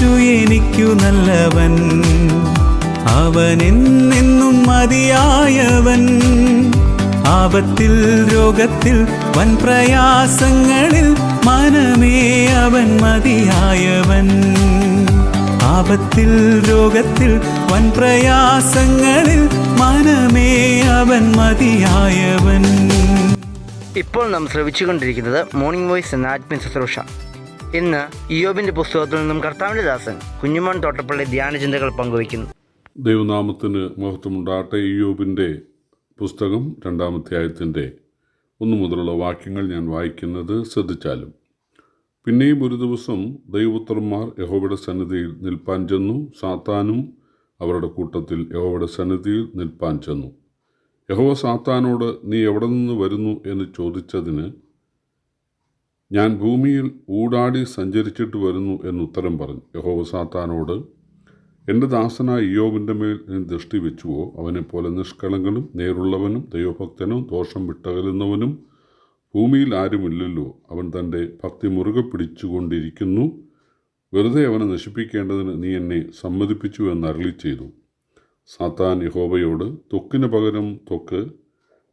യേശു എനിക്കു നല്ലവൻ. അവൻ എന്നെന്നും മതിയായവൻ. ആപത്തിൽ രോഗത്തിൽ വൻ പ്രയാസങ്ങളിൽ മനമേ അവൻ മതിയായവൻ. ആപത്തിൽ രോഗത്തിൽ വൻ പ്രയാസങ്ങളിൽ മനമേ അവൻ മതിയായവൻ. ഇപ്പോൾ നാം ശ്രവിച്ചുകൊണ്ടിരിക്കുന്നത് മോർണിംഗ് വോയിസ് എന്ന ആത്മീയ ശുശ്രൂഷ. ഇന്ന് ഇയോബിന്റെ പുസ്തകത്തിൽ നിന്നും കർത്താവിന്റെ ദാസൻ കുഞ്ഞുമോൻ തോട്ടപ്പള്ളി ധ്യാന ചിന്തകൾ പങ്കുവയ്ക്കുന്നു. ദൈവനാമത്തിന് മഹത്വമുണ്ടാകട്ടെ ഇയോബിന്റെ പുസ്തകം രണ്ടാമത്തെ ആയത്തിന്റെ ഒന്നു മുതലുള്ള വാക്യങ്ങൾ ഞാൻ വായിക്കുന്നത് ശ്രദ്ധിച്ചാലും. പിന്നെയും ഒരു ദിവസം ദൈവപുത്രന്മാർ യഹോവയുടെ സന്നിധിയിൽ നിൽപ്പാൻ ചെന്നു. സാത്താനും അവരുടെ കൂട്ടത്തിൽ യഹോവയുടെ സന്നിധിയിൽ നിൽപ്പാൻ ചെന്നു. യഹോവ സാത്താനോട് നീ എവിടെ നിന്ന് വരുന്നു? എന്ന് ചോദിച്ചതിന് ഞാൻ ഭൂമിയിൽ ഊടാടി സഞ്ചരിച്ചിട്ട് വരുന്നു എന്ന് ഉത്തരം പറഞ്ഞു. യഹോവ സാത്താനോട് എന്റെ ദാസനായ ഇയോബിന്റെ മേൽ നീ ദൃഷ്ടി വെച്ചുവോ? അവനെപ്പോലെ നിഷ്കളങ്കനും നേരുള്ളവനും ദൈവഭക്തനും ദോഷം വിട്ടകലുന്നവനും ഭൂമിയിൽ ആരുമില്ലല്ലോ. അവൻ തന്റെ ഭക്തി മുറുകെ പിടിച്ചുകൊണ്ടിരിക്കുന്നു. വെറുതെ അവനെ നശിപ്പിക്കേണ്ടതിന് നീ എന്നെ സമ്മതിപ്പിച്ചു എന്ന് അരളി ചെയ്തു. സാത്താൻ യഹോബയോട് തൊക്കിന് പകരം തൊക്ക്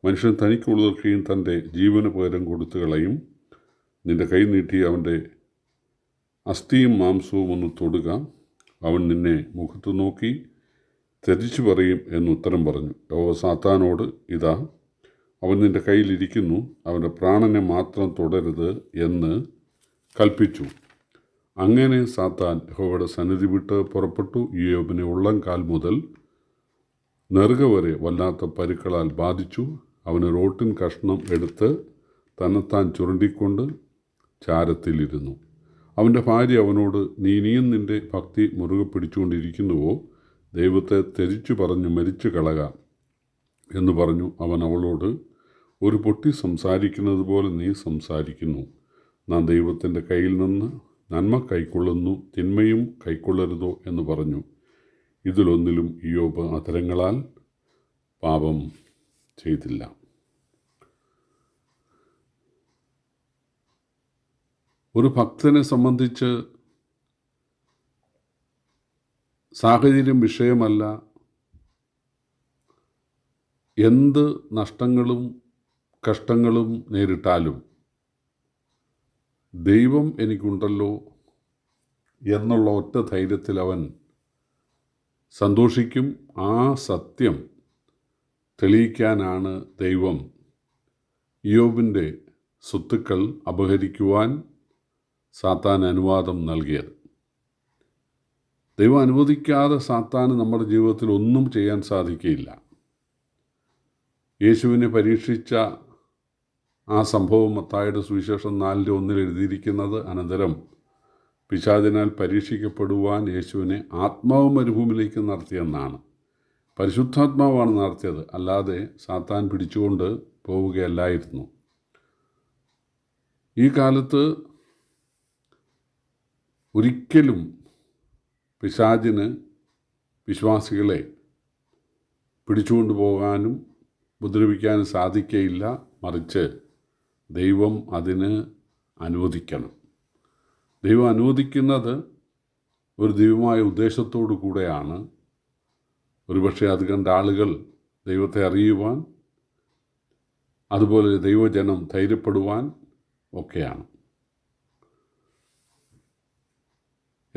മനുഷ്യൻ തനിക്കുള്ളതൊക്കെയും തന്റെ ജീവന് പകരം കൊടുത്തു കളയും. നിന്റെ കൈ നീട്ടി അവന്റെ അസ്ഥിയും മാംസവും ഒന്ന് തൊടുക. അവൻ നിന്നെ മുഖത്ത് നോക്കി ത്യജിച്ചു പറയും എന്ന് ഉത്തരം പറഞ്ഞു. യഹോവ സാത്താനോട് ഇതാ അവൻ നിന്റെ കയ്യിലിരിക്കുന്നു അവന്റെ പ്രാണനെ മാത്രം തുടരുത് എന്ന് കൽപ്പിച്ചു. അങ്ങനെ സാത്താൻ യഹോവയുടെ സന്നിധി വിട്ട് പുറപ്പെട്ടു. യോബിനെ ഉള്ളം കാൽ മുതൽ നെറുക വരെ വല്ലാത്ത പരുക്കളാൽ ബാധിച്ചു. അവന് റോട്ടിൻ കഷ്ണം എടുത്ത് തന്നെത്താൻ ചുരുണ്ടിക്കൊണ്ട് ചാരത്തിലിരുന്നു. അവന്റെ ഭാര്യ അവനോട് നീ ഇനിയും നിന്റെ ഭക്തി മുറുകെ പിടിച്ചുകൊണ്ടിരിക്കുന്നുവോ? ദൈവത്തെ തെരിച്ചു പറഞ്ഞു മരിച്ചു കളക എന്ന് പറഞ്ഞു അവൻ അവളോട് ഒരു പൊട്ടി സംസാരിക്കുന്നത് പോലെ നീ സംസാരിക്കുന്നു. നാം ദൈവത്തിന്റെ കയ്യിൽ നിന്ന് നന്മ കൈക്കൊള്ളുന്നു തിന്മയും കൈക്കൊള്ളരുതോ എന്ന് പറഞ്ഞു. ഇതിലൊന്നിലും ഇയോബ് അധരങ്ങളാൽ പാപം ചെയ്തില്ല. ഒരു ഭക്തനെ സംബന്ധിച്ച് സാഹചര്യം വിഷയമല്ല. എന്ത് നഷ്ടങ്ങളും കഷ്ടങ്ങളും നേരിട്ടാലും ദൈവം എനിക്കുണ്ടല്ലോ എന്നുള്ള ഒറ്റ ധൈര്യത്തിൽ അവൻ സന്തോഷിക്കും. ആ സത്യം തെളിയിക്കാനാണ് ദൈവം യോബിന്റെ സ്വത്തുക്കൾ അപഹരിക്കുവാൻ സാത്താൻ അനുവാദം നൽകിയത്. ദൈവം അനുവദിക്കാതെ സാത്താന് നമ്മുടെ ജീവിതത്തിൽ ഒന്നും ചെയ്യാൻ സാധിക്കുകയില്ല യേശുവിനെ പരീക്ഷിച്ച ആ സംഭവം മത്തായുടെ സുവിശേഷം നാലിന്റെ ഒന്നിൽ എഴുതിയിരിക്കുന്നത് അനന്തരം പിശാദിനാൽ പരീക്ഷിക്കപ്പെടുവാൻ യേശുവിനെ ആത്മാവ് മരുഭൂമിയിലേക്ക് നടത്തിയെന്നാണ്. പരിശുദ്ധാത്മാവാണ് നടത്തിയത്. അല്ലാതെ സാത്താൻ പിടിച്ചുകൊണ്ട് പോവുകയല്ലായിരുന്നു. ഈ കാലത്ത് ഒരിക്കലും പിശാചിന് വിശ്വാസികളെ പിടിച്ചുകൊണ്ട് പോകാനും ഉപദ്രവിക്കാനും സാധിക്കയില്ല. മറിച്ച് ദൈവം അതിന് അനുവദിക്കണം. ദൈവം അനുവദിക്കുന്നത് ഒരു ദൈവമായ ഉദ്ദേശത്തോടു കൂടെയാണ്. ഒരുപക്ഷെ അത് കണ്ട ആളുകൾ ദൈവത്തെ അറിയുവാൻ അതുപോലെ ദൈവജനം ധൈര്യപ്പെടുവാൻ ഒക്കെയാണ്.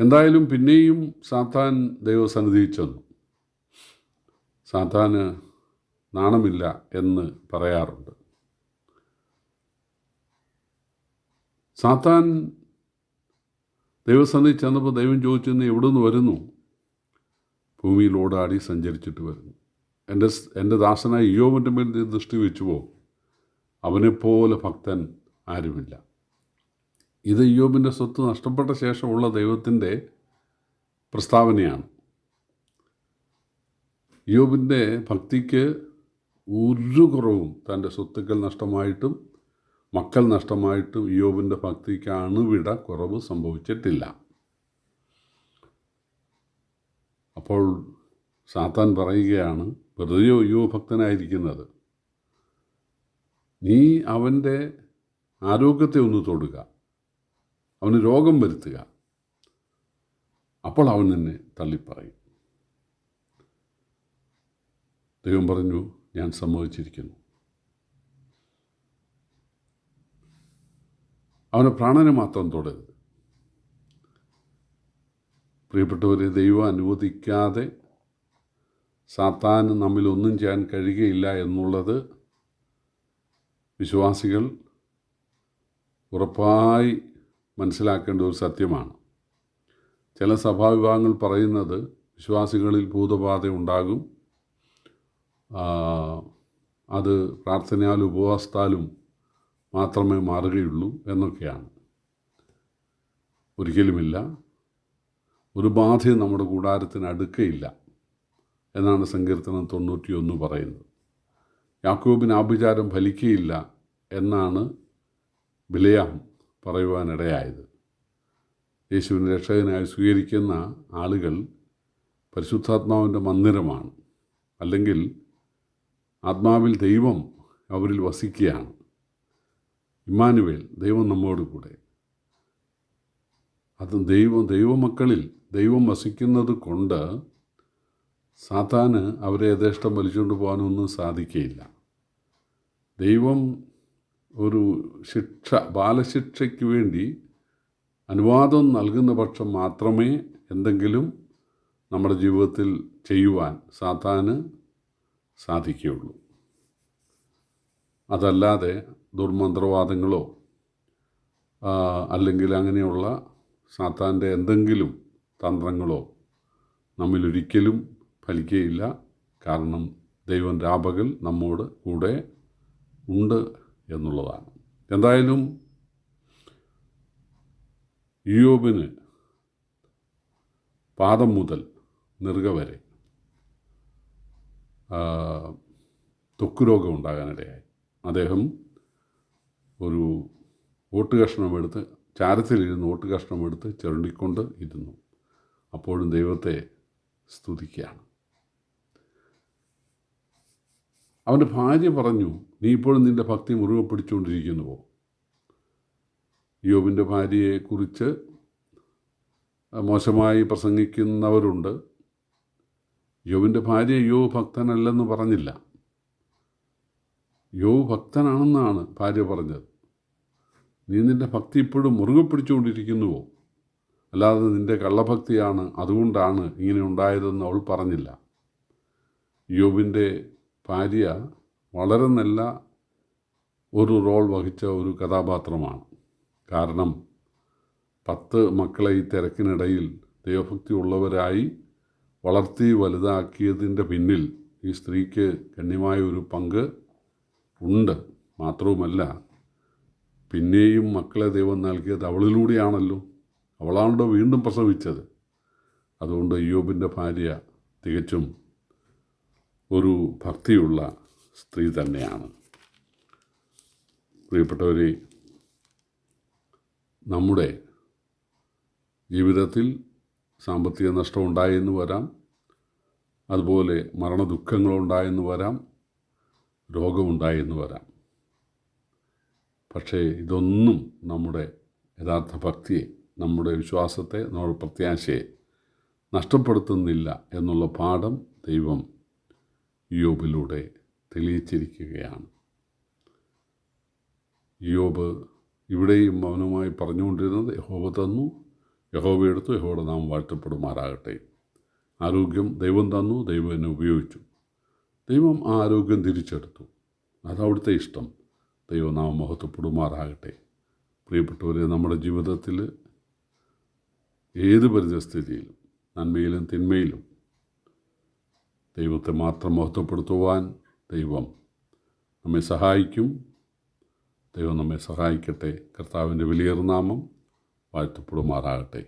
എന്തായാലും പിന്നെയും സാത്താൻ ദൈവസന്നിധിയിൽ ചെന്നു. സാത്താന് നാണമില്ല എന്ന് പറയാറുണ്ട്. സാത്താൻ ദൈവസന്നിധി ചെന്നപ്പോൾ ദൈവം ചോദിച്ചു നീ എവിടെ നിന്ന് വരുന്നു? ഭൂമിയിൽ ഓടാടി സഞ്ചരിച്ചിട്ട് വരുന്നു. എന്റെ എന്റെ ദാസനായ യോവന്റെ മേൽ ദൃഷ്ടി വെച്ചുവോ? അവനെപ്പോലെ ഭക്തൻ ആരുമില്ല. ഇത് യോബിന്റെ സ്വത്ത് നഷ്ടപ്പെട്ട ശേഷമുള്ള ദൈവത്തിന്റെ പ്രസ്താവനയാണ്. യോബിന്റെ ഭക്തിക്ക് ഒരു കുറവും തന്റെ സ്വത്തുക്കൾ നഷ്ടമായിട്ടും മക്കൾ നഷ്ടമായിട്ടും യോബിന്റെ ഭക്തിക്ക് അണുവിട കുറവ് സംഭവിച്ചിട്ടില്ല. അപ്പോൾ സാത്താൻ പറയുകയാണ് വെറുതെയോ യോ ഭക്തനായിരിക്കുന്നത്? നീ അവന്റെ ആരോഗ്യത്തെ ഒന്ന് തൊടുക. അവന് രോഗം വരുത്തുക. അപ്പോൾ അവൻ നിന്നെ തള്ളിപ്പറയും. ദൈവം പറഞ്ഞു ഞാൻ സമ്മതിച്ചിരിക്കുന്നു. അവന് പ്രാണനെ മാത്രം തൊടരുത്. പ്രിയപ്പെട്ടവരെ ദൈവം അനുവദിക്കാതെ സാത്താന് നമ്മിൽ ഒന്നും ചെയ്യാൻ കഴിയുകയില്ല എന്നുള്ളത് വിശ്വാസികൾ ഉറപ്പായി മനസ്സിലാക്കേണ്ട ഒരു സത്യമാണ്. ചില സഭാവിഭാഗങ്ങൾ പറയുന്നത് വിശ്വാസികളിൽ ഭൂതബാധ ഉണ്ടാകും. അത് പ്രാർത്ഥനയാലും ഉപവാസത്താലും മാത്രമേ മാറുകയുള്ളൂ എന്നൊക്കെയാണ്. ഒരിക്കലുമില്ല. ഒരു ബാധയും നമ്മുടെ കൂടാരത്തിന് അടുക്കയില്ല എന്നാണ് സങ്കീർത്തനം തൊണ്ണൂറ്റിയൊന്ന് പറയുന്നത്. യാക്കോബിന് ആഭിചാരം ഫലിക്കുകയില്ല എന്നാണ് ബിലയാം പറയുവാനിടയായത്. യേശുവിനെ രക്ഷകനായി സ്വീകരിക്കുന്ന ആളുകൾ പരിശുദ്ധാത്മാവിന്റെ മന്ദിരമാണ്. അല്ലെങ്കിൽ ആത്മാവിൽ ദൈവം അവരിൽ വസിക്കുകയാണ്. ഇമ്മാനുവേൽ ദൈവം നമ്മോട് കൂടെ. അത് ദൈവം ദൈവമക്കളിൽ ദൈവം വസിക്കുന്നത് കൊണ്ട് സാത്താന് അവരെ യഥേഷ്ടം വലിച്ചുകൊണ്ട് പോകാനൊന്നും സാധിക്കുകയില്ല. ദൈവം ഒരു ശിക്ഷ ബാലശിക്ഷയ്ക്ക് വേണ്ടി അനുവാദം നൽകുന്ന പക്ഷം മാത്രമേ എന്തെങ്കിലും നമ്മുടെ ജീവിതത്തിൽ ചെയ്യുവാൻ സാത്താന് സാധിക്കുകയുള്ളൂ. അതല്ലാതെ ദുർമന്ത്രവാദങ്ങളോ അല്ലെങ്കിൽ അങ്ങനെയുള്ള സാത്താന്റെ എന്തെങ്കിലും തന്ത്രങ്ങളോ നമ്മിലൊരിക്കലും ഫലിക്കുകയില്ല. കാരണം ദൈവം രാപകൽ നമ്മോട് കൂടെ ഉണ്ട് എന്നുള്ളതാണ്. എന്തായാലും യോബിന് പാദം മുതൽ നെറുക വരെ ത്വക്ക് രോഗം ഉണ്ടാകാനിടയായി. അദ്ദേഹം ഒരു ഓട്ട് കഷ്ണമെടുത്ത് ചാരത്തിലിരുന്ന് ഓട്ട് കഷ്ണമെടുത്ത് ചുരണ്ടിക്കൊണ്ട് ഇരുന്നു. അപ്പോഴും ദൈവത്തെ സ്തുതിക്കുകയാണ്. അവന്റെ ഭാര്യ പറഞ്ഞു നീ ഇപ്പോഴും നിന്റെ ഭക്തി മുറിവ് പിടിച്ചുകൊണ്ടിരിക്കുന്നുവോ? യോബിന്റെ ഭാര്യയെക്കുറിച്ച് മോശമായി പ്രസംഗിക്കുന്നവരുണ്ട്. യോബിന്റെ ഭാര്യ യോ ഭക്തനല്ലെന്ന് പറഞ്ഞില്ല. യോ ഭക്തനാണെന്നാണ് ഭാര്യ പറഞ്ഞത്. നീ നിന്റെ ഭക്തി ഇപ്പോഴും മുറുകെ പിടിച്ചുകൊണ്ടിരിക്കുന്നുവോ? അല്ലാതെ നിന്റെ കള്ളഭക്തിയാണ് അതുകൊണ്ടാണ് ഇങ്ങനെ ഉണ്ടായതെന്ന് അവൾ പറഞ്ഞില്ല. യോബിന്റെ ഭാര്യ വളരെ നല്ല ഒരു റോൾ വഹിച്ച ഒരു കഥാപാത്രമാണ്. കാരണം പത്ത് മക്കളെ ഈ തിരക്കിനിടയിൽ ദൈവഭക്തി ഉള്ളവരായി വളർത്തി വലുതാക്കിയതിന്റെ പിന്നിൽ ഈ സ്ത്രീക്ക് ഗണ്യമായ ഒരു പങ്ക് ഉണ്ട്. മാത്രവുമല്ല പിന്നെയും മക്കളെ ദൈവം നൽകിയത് അവളിലൂടെയാണല്ലോ. അവളാണല്ലോ വീണ്ടും പ്രസവിച്ചത്. അതുകൊണ്ട് യോബിന്റെ ഭാര്യ തികച്ചും ഒരു ഭക്തിയുള്ള സ്ത്രീ തന്നെയാണ്. പ്രിയപ്പെട്ടവരെ നമ്മുടെ ജീവിതത്തിൽ സാമ്പത്തിക നഷ്ടം ഉണ്ടായെന്ന് വരാം അതുപോലെ മരണദുഃഖങ്ങളുണ്ടായെന്ന് വരാം രോഗമുണ്ടായെന്ന് വരാം. പക്ഷേ ഇതൊന്നും നമ്മുടെ യഥാർത്ഥ ഭക്തിയെ നമ്മുടെ വിശ്വാസത്തെ നമ്മുടെ പ്രത്യാശയെ നഷ്ടപ്പെടുത്തുന്നില്ല എന്നുള്ള പാഠം ദൈവം യോബിലൂടെ തെളിയിച്ചിരിക്കുകയാണ്. യോബ് ഇവിടെയും മൗനമായി പറഞ്ഞുകൊണ്ടിരുന്നത് യഹോബ തന്നു യഹോബ എടുത്തു യഹോയുടെ നാം വാഴ്ത്തപ്പെടുമാറാകട്ടെ. ആരോഗ്യം ദൈവം തന്നു ദൈവം എന്നെ ഉപയോഗിച്ചു. ദൈവം ആ ആരോഗ്യം തിരിച്ചെടുത്തു. അതവിടുത്തെ ഇഷ്ടം. ദൈവം നാം മഹത്വപ്പെടുമാറാകട്ടെ. പ്രിയപ്പെട്ടവരെ നമ്മുടെ ജീവിതത്തിൽ ഏത് പരിതസ്ഥിതിയിലും നന്മയിലും തിന്മയിലും ദൈവത്തെ മാത്രം മഹത്വപ്പെടുത്തുവാൻ ദൈവം നമ്മെ സഹായിക്കും. ദൈവം നമ്മെ സഹായിക്കട്ടെ. കർത്താവിന്റെ വലിയ നാമം വാഴ്ത്തപ്പെടുമാറാകട്ടെ.